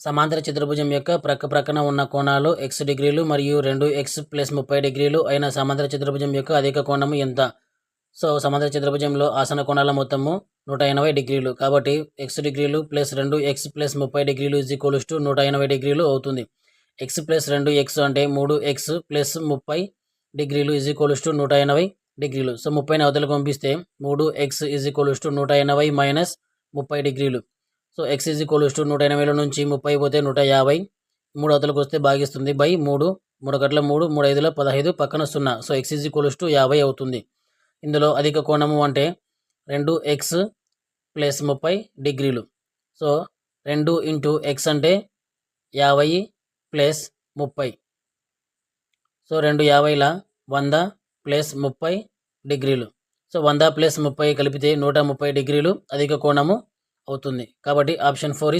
సమాంతర చతుర్భుజం యొక్క ప్రక్క ప్రక్కన ఉన్న కోణాలు ఎక్స్ డిగ్రీలు మరియు రెండు ఎక్స్ ప్లస్ ముప్పై డిగ్రీలు అయిన సమాంతర చతుర్భుజం యొక్క అధిక కోణము ఎంత? సో సమాంతర చతుర్భుజంలో ఆసన కోణాల మొత్తము నూట ఎనభై డిగ్రీలు. కాబట్టి ఎక్స్ డిగ్రీలు ప్లస్ రెండు ఎక్స్ ప్లస్ ముప్పై డిగ్రీలు ఇజ్ ఈక్వల్స్ టు నూట ఎనభై డిగ్రీలు అవుతుంది. ఎక్స్ ప్లస్ రెండు ఎక్స్ అంటే మూడు ఎక్స్ ప్లస్ ముప్పై డిగ్రీలు ఇజ్ ఈక్వల్స్ టు నూట ఎనభై డిగ్రీలు. సో ముప్పైని అవతలకు పంపిస్తే మూడు ఎక్స్ ఇజ్ ఈక్వల్స్ టు నూట ఎనభై మైనస్ ముప్పై డిగ్రీలు. So X is equals to నూట ఎనభైలో నుంచి ముప్పై పోతే నూట యాభై. మూడు అవతలకు వస్తే భాగిస్తుంది బై మూడు. మూడు గట్ల మూడు మూడు ఐదుల పదహైదు పక్కన సున్నా. So X is equals to యాభై అవుతుంది. ఇందులో అధిక కోణము అంటే రెండు ఎక్స్ ప్లస్ ముప్పై డిగ్రీలు. సో రెండు ఇంటూ ఎక్స్ అంటే యాభై ప్లస్ ముప్పై. సో రెండు యాభైల వంద ప్లస్ ముప్పై డిగ్రీలు. సో వంద ప్లస్ ముప్పై కలిపితే నూట ముప్పై డిగ్రీలు. అధిక కోణము అవుతుంది. కాబట్టి ఆప్షన్ ఫోర్ ఇస్